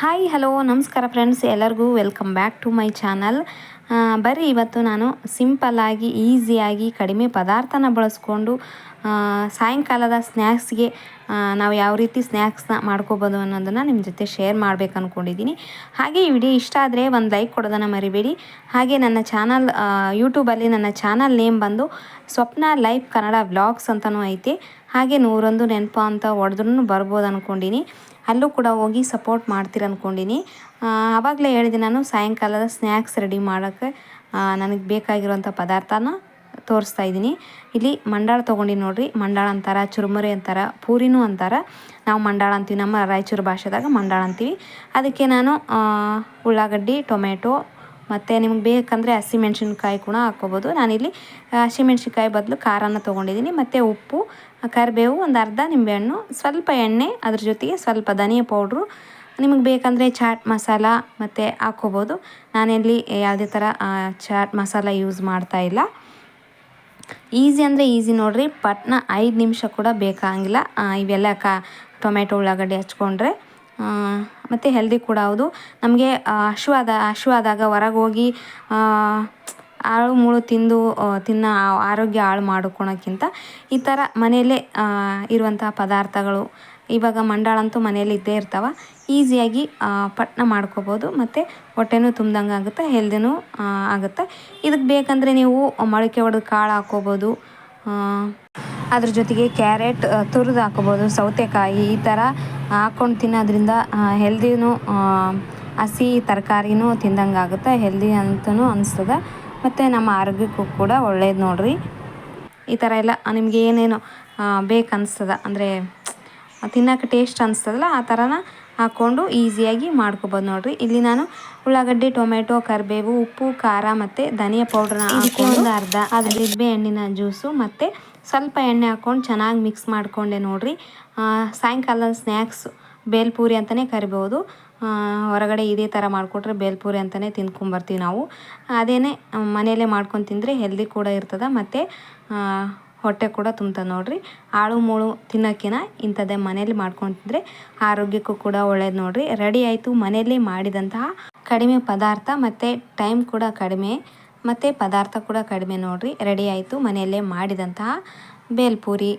Hi hello ನಮಸ್ಕಾರ friends ಎಲ್ಲರಿಗೂ welcome back to my channel ಬರೀ ಇವತ್ತು ನಾನು ಸಿಂಪಲ್ಲಾಗಿ ಈಸಿಯಾಗಿ ಕಡಿಮೆ ಪದಾರ್ಥನ ಬಳಸ್ಕೊಂಡು ಸಾಯಂಕಾಲದ ಸ್ನ್ಯಾಕ್ಸ್ಗೆ ನಾವು ಯಾವ ರೀತಿ ಸ್ನ್ಯಾಕ್ಸ್ನ ಮಾಡ್ಕೋಬೋದು ಅನ್ನೋದನ್ನು ನಿಮ್ಮ ಜೊತೆ ಶೇರ್ ಮಾಡಬೇಕು ಅಂದ್ಕೊಂಡಿದ್ದೀನಿ ಹಾಗೆ ಈ ವಿಡಿಯೋ ಇಷ್ಟ ಆದರೆ ಒಂದು ಲೈಕ್ ಕೊಡೋದನ್ನು ಮರಿಬೇಡಿ. ಹಾಗೆ ನನ್ನ ಚಾನಲ್ ಯೂಟ್ಯೂಬಲ್ಲಿ ನನ್ನ ಚಾನಲ್ ನೇಮ್ ಬಂದು ಸ್ವಪ್ನ ಲೈಫ್ ಕನ್ನಡ ವ್ಲಾಗ್ಸ್ ಅಂತಲೂ ಐತಿ. ಹಾಗೆ ನೂರೊಂದು ನೆನಪು ಅಂತ ಹೊಡೆದ್ರೂ ಬರ್ಬೋದು ಅಂದ್ಕೊಂಡಿನಿ ಅಲ್ಲೂ ಕೂಡ ಹೋಗಿ ಸಪೋರ್ಟ್ ಮಾಡ್ತೀರ ಅಂದ್ಕೊಂಡಿನಿ ಆವಾಗಲೇ ಹೇಳಿದೆ ನಾನು ಸಾಯಂಕಾಲದ ಸ್ನ್ಯಾಕ್ಸ್ ರೆಡಿ ಮಾಡೋಕ್ಕೆ ನನಗೆ ಬೇಕಾಗಿರುವಂಥ ಪದಾರ್ಥನ ತೋರಿಸ್ತಾ ಇದ್ದೀನಿ. ಇಲ್ಲಿ ಮಂಡಾಳ ತೊಗೊಂಡು ನೋಡಿರಿ. ಮಂಡಾಳ ಅಂತಾರ, ಚುರುಮುರಿ ಅಂತಾರ, ಪೂರಿನೂ ಅಂತಾರ. ನಾವು ಮಂಡಾಳ ಅಂತೀವಿ, ನಮ್ಮ ರಾಯಚೂರು ಭಾಷೆದಾಗ ಮಂಡಾಳ ಅಂತೀವಿ. ಅದಕ್ಕೆ ನಾನು ಉಳ್ಳಾಗಡ್ಡಿ ಟೊಮೆಟೊ ಮತ್ತು ನಿಮ್ಗೆ ಬೇಕಂದರೆ ಹಸಿಮೆಣ್ಸಿನ್ಕಾಯಿ ಕೂಡ ಹಾಕ್ಕೋಬೋದು. ನಾನಿಲ್ಲಿ ಹಸಿಮೆಣ್ಸಿನ್ಕಾಯಿ ಬದಲು ಖಾರನ ತೊಗೊಂಡಿದ್ದೀನಿ. ಮತ್ತು ಉಪ್ಪು ಕರಿಬೇವು, ಒಂದು ಅರ್ಧ ನಿಂಬೆಹಣ್ಣು, ಸ್ವಲ್ಪ ಎಣ್ಣೆ, ಅದ್ರ ಜೊತೆಗೆ ಸ್ವಲ್ಪ ಧನಿಯ ಪೌಡ್ರು. ನಿಮಗೆ ಬೇಕಂದರೆ ಚಾಟ್ ಮಸಾಲ ಮತ್ತು ಹಾಕ್ಕೋಬೋದು. ನಾನಿಲ್ಲಿ ಯಾವುದೇ ಥರ ಚಾಟ್ ಮಸಾಲ ಯೂಸ್ ಮಾಡ್ತಾ ಇಲ್ಲ. ಈಸಿ ಅಂದರೆ ಈಸಿ ನೋಡಿರಿ. ಪಟ್ನ ಐದು ನಿಮಿಷ ಕೂಡ ಬೇಕಾಗಿಲ್ಲ. ಇವೆಲ್ಲ ಕಾ, ಟೊಮೆಟೊ, ಉಳ್ಳಾಗಡ್ಡಿ ಹಚ್ಕೊಂಡ್ರೆ. ಮತ್ತು ಹೆಲ್ದಿ ಕೂಡ ಹೌದು. ನಮಗೆ ಹಶುವಾದ, ಹಶುವಾದಾಗ ಹೊರಗೆ ಹೋಗಿ ಹಾಳು ಮುಳು ತಿಂದು ತಿನ್ನ ಆರೋಗ್ಯ ಹಾಳು ಮಾಡ್ಕೊಳೋಕ್ಕಿಂತ ಈ ಥರ ಮನೆಯಲ್ಲೇ ಇರುವಂತಹ ಪದಾರ್ಥಗಳು, ಇವಾಗ ಮಂಡಾಳಂತೂ ಮನೆಯಲ್ಲಿ ಇದ್ದೇ ಇರ್ತಾವೆ, ಈಸಿಯಾಗಿ ಪಟ್ನ ಮಾಡ್ಕೋಬೋದು, ಮತ್ತು ಹೊಟ್ಟೆನೂ ತುಂಬ್ದಂಗೆ ಆಗುತ್ತೆ ಹೆಲ್ದಿನೂ ಆಗುತ್ತೆ. ಇದಕ್ಕೆ ಬೇಕಂದರೆ ನೀವು ಮೊಳಕೆ ಒಡೆದು ಕಾಳು ಹಾಕ್ಕೋಬೋದು ಅದ್ರ ಜೊತೆಗೆ ಕ್ಯಾರೆಟ್ ತುರಿದು ಹಾಕೋಬೋದು, ಸೌತೆಕಾಯಿ ಈ ಥರ ಹಾಕ್ಕೊಂಡು ತಿನ್ನೋದ್ರಿಂದ ಹೆಲ್ದಿನೂ ಹಸಿ ತರಕಾರಿನೂ ತಿಂದಂಗೆ ಆಗುತ್ತೆ, ಹೆಲ್ದಿ ಅಂತಲೂ ಅನಿಸ್ತದೆ. ಮತ್ತು ನಮ್ಮ ಆರೋಗ್ಯಕ್ಕೂ ಕೂಡ ಒಳ್ಳೇದು ನೋಡ್ರಿ. ಈ ಥರ ಎಲ್ಲ ನಿಮಗೆ ಏನೇನು ಬೇಕು ಅನಿಸ್ತದ ಅಂದರೆ ತಿನ್ನೋಕೆ ಟೇಸ್ಟ್ ಅನಿಸ್ತದಲ್ಲ ಆ ಥರನ ಹಾಕ್ಕೊಂಡು ಈಸಿಯಾಗಿ ಮಾಡ್ಕೊಬೋದು ನೋಡಿರಿ. ಇಲ್ಲಿ ನಾನು ಉಳ್ಳಾಗಡ್ಡಿ ಟೊಮೆಟೊ ಕರಿಬೇವು ಉಪ್ಪು ಖಾರ ಮತ್ತು ಧನಿಯಾ ಪೌಡ್ರನ್ನ ಹಾಕೊಂಡು ಅರ್ಧ. ಅದು ಲಿಬ್ಬೆ ಹಣ್ಣಿನ ಜ್ಯೂಸು ಮತ್ತು ಸ್ವಲ್ಪ ಎಣ್ಣೆ ಹಾಕ್ಕೊಂಡು ಚೆನ್ನಾಗಿ ಮಿಕ್ಸ್ ಮಾಡಿಕೊಂಡೆ ನೋಡಿರಿ. ಆ, ಸಾಯಂಕಾಲದ ಸ್ನ್ಯಾಕ್ಸ್ ಬೇಲ್ಪೂರಿ ಅಂತಲೇ ಕರಿಬೋದು. ಹೊರಗಡೆ ಇದೇ ಥರ ಮಾಡಿಕೊಟ್ರೆ ಬೇಲ್ಪೂರಿ ಅಂತಲೇ ತಿಂದ್ಕೊಂಬರ್ತೀವಿ ನಾವು. ಅದೇನೇ ಮನೆಯಲ್ಲೇ ಮಾಡ್ಕೊಂಡು ತಿಂದರೆ ಹೆಲ್ದಿ ಕೂಡ ಇರ್ತದೆ. ಮತ್ತು ಹೊಟ್ಟೆ ಕೂಡ ತುಂಬ್ತದೆ ನೋಡ್ರಿ. ಆಳು ಮೂಳು ತಿನ್ನೋಕ್ಕಿನ ಇಂಥದ್ದೇ ಮನೇಲಿ ಮಾಡ್ಕೊಂಡು ತಿಂದರೆ ಆರೋಗ್ಯಕ್ಕೂ ಕೂಡ ಒಳ್ಳೇದು ನೋಡ್ರಿ. ರೆಡಿ ಆಯಿತು ಮನೆಯಲ್ಲಿ ಮಾಡಿದಂತಹ ಕಡಿಮೆ ಪದಾರ್ಥ ಮತ್ತು ಟೈಮ್ ಕೂಡ ಕಡಿಮೆ, ಮತ್ತು ಪದಾರ್ಥ ಕೂಡ ಕಡಿಮೆ ನೋಡ್ರಿ. ರೆಡಿ ಆಯಿತು ಮನೆಯಲ್ಲೇ ಮಾಡಿದಂತಹ ಬೇಲ್ಪೂರಿ